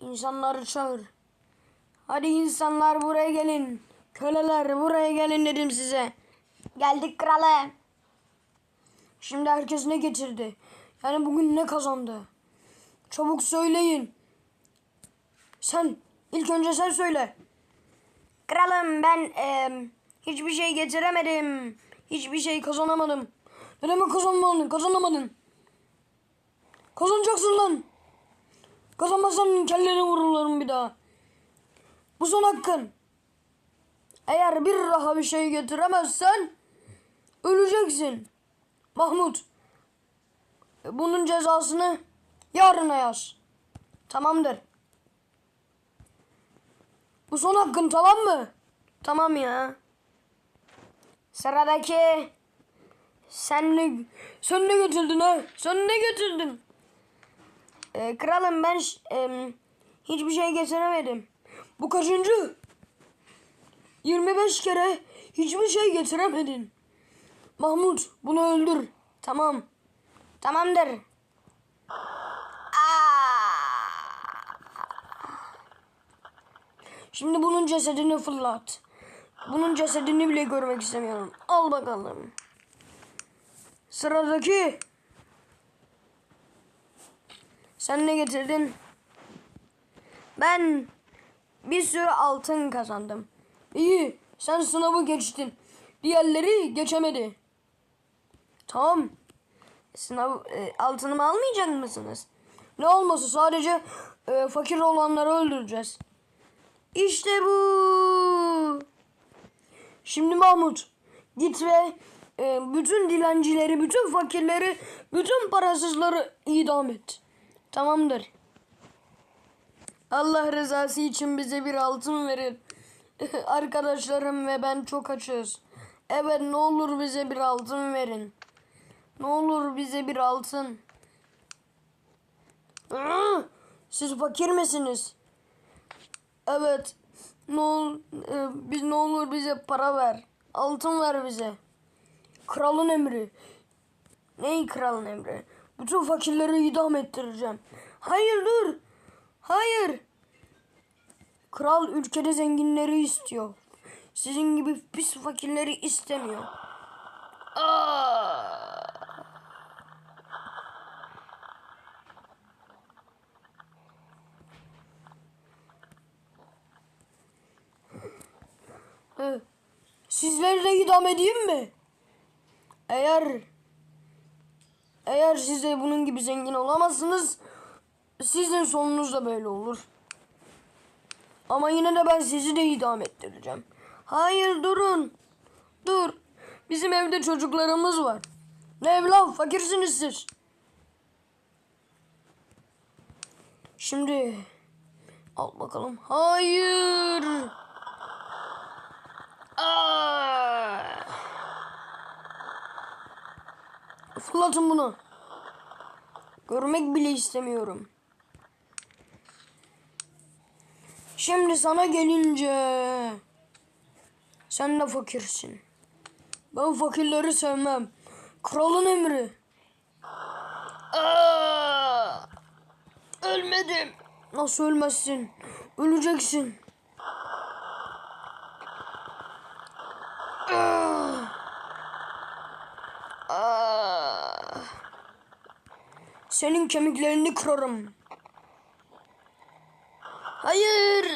İnsanları çağır. Hadi insanlar buraya gelin. Köleler buraya gelin dedim size. Geldik kralım. Şimdi herkes ne getirdi? Yani bugün ne kazandı? Çabuk söyleyin. Sen, ilk önce sen söyle. Kralım ben eee, hiçbir şey getiremedim. Hiçbir şey kazanamadım. Ne demek kazanamadın? Kazanamadın. Kazanacaksın lan. Kazanmazsan kelleni vururlarım bir daha. Bu son hakkın. Eğer bir daha bir şey getiremezsen öleceksin. Mahmut. Bunun cezasını yarına yaz. Tamamdır. Bu son hakkın tamam mı? Tamam ya. Sıradaki sen ne, sen ne götürdün ha? Sen ne götürdün? Ee, kralım ben em, hiçbir şey getiremedim. Bu kaçıncı? 25 kere hiçbir şey getiremedin. Mahmut bunu öldür. Tamam. Tamamdır. Şimdi bunun cesedini fırlat. Bunun cesedini bile görmek istemiyorum. Al bakalım. Sıradaki. Sen ne getirdin? Ben bir sürü altın kazandım. İyi, sen sınavı geçtin. Diğerleri geçemedi. Tamam. Sınav e, altınımı almayacak mısınız? Ne olması sadece e, fakir olanları öldüreceğiz. İşte bu. Şimdi Mahmut git ve e, bütün dilencileri, bütün fakirleri, bütün parasızları idam et. Tamamdır. Allah rızası için bize bir altın verin. Arkadaşlarım ve ben çok açız. Evet ne olur bize bir altın verin. Ne olur bize bir altın. Siz fakir misiniz? Evet. Ne ol, e, biz ne olur bize para ver. Altın ver bize. Kralın emri. Ney kralın emri? Bütün fakirleri idam ettireceğim. Hayır dur. Hayır. Kral ülkede zenginleri istiyor. Sizin gibi pis fakirleri istemiyor. Aa! Hı. Sizleri de idam edeyim mi? Eğer eğer siz de bunun gibi zengin olamazsınız sizin sonunuz da böyle olur. Ama yine de ben sizi de idam ettireceğim. Hayır durun. Dur. Bizim evde çocuklarımız var. Ne evlat fakirsiniz siz. Şimdi al bakalım. Hayır. Fırlatın bunu. Görmek bile istemiyorum. Şimdi sana gelince sen de fakirsin. Ben fakirleri sevmem. Kralın emri. Ölmedim. Nasıl ölmezsin? Öleceksin. Aa! Aa! Senin kemiklerini kırarım. Hayır.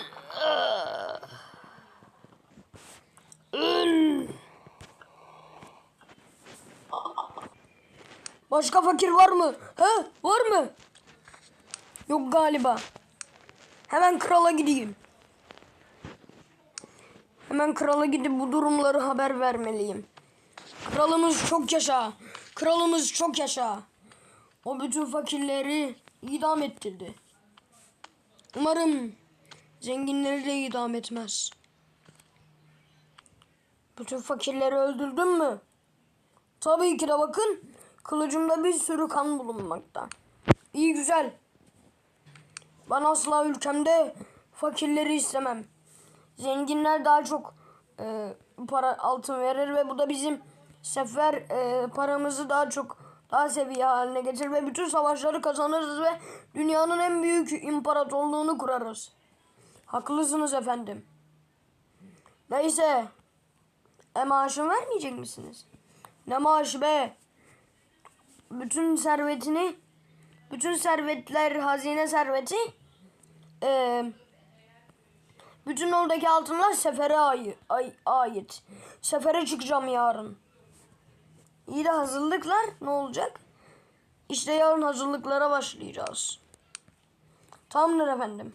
Öl. Başka fakir var mı? He? Var mı? Yok galiba. Hemen krala gideyim. Hemen krala gidip bu durumları haber vermeliyim. Kralımız çok yaşa. Kralımız çok yaşa. O bütün fakirleri idam ettirdi. Umarım zenginleri de idam etmez. Bütün fakirleri öldürdün mü? Tabii ki de bakın. Kılıcımda bir sürü kan bulunmakta. İyi güzel. Ben asla ülkemde fakirleri istemem. Zenginler daha çok e, para altın verir ve bu da bizim sefer e, paramızı daha çok daha seviye haline getirir ve bütün savaşları kazanırız ve dünyanın en büyük imparatorluğunu kurarız. Haklısınız efendim. Neyse. E maaşını vermeyecek misiniz? Ne maaşı be? Bütün servetini, bütün servetler, hazine serveti, e, bütün oradaki altınlar sefere ay- ay- ait. Sefere çıkacağım yarın. İyi de hazırlıklar ne olacak? İşte yarın hazırlıklara başlayacağız. Tamamdır efendim.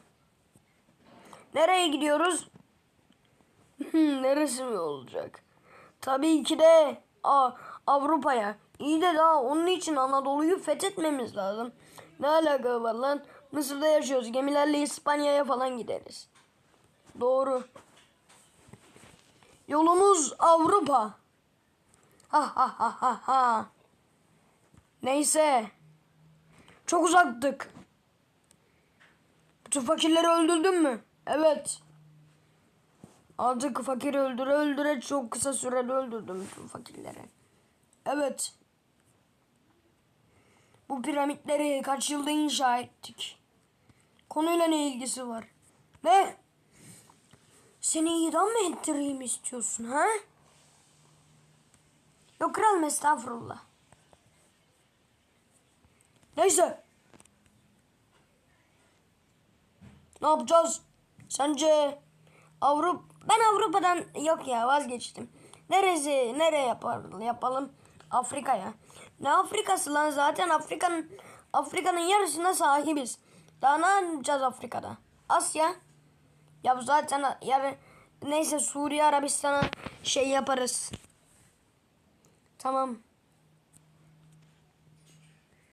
Nereye gidiyoruz? Hmm, Neresi mi olacak? Tabii ki de Avrupa'ya. İyi de daha onun için Anadolu'yu fethetmemiz lazım. Ne alaka var lan? Mısır'da yaşıyoruz. Gemilerle İspanya'ya falan gideriz. Doğru. Yolumuz Avrupa. Ha ha ha ha ha. Neyse. Çok uzaktık. Bütün fakirleri öldürdün mü? Evet. Artık fakir öldüre öldüre çok kısa sürede öldürdüm bütün fakirleri. Evet. Bu piramitleri kaç yılda inşa ettik? Konuyla ne ilgisi var? Ne? Seni idam mı ettireyim istiyorsun ha? Yok kralım estağfurullah. Neyse. Ne yapacağız? Sence Avrupa ben Avrupa'dan yok ya vazgeçtim. Neresi nereye yapar, yapalım? Afrika'ya. Ne Afrikası lan zaten Afrika'nın Afrika'nın yarısına sahibiz. Daha ne yapacağız Afrika'da? Asya. Ya zaten yarı neyse Suriye Arabistan'a şey yaparız. Tamam.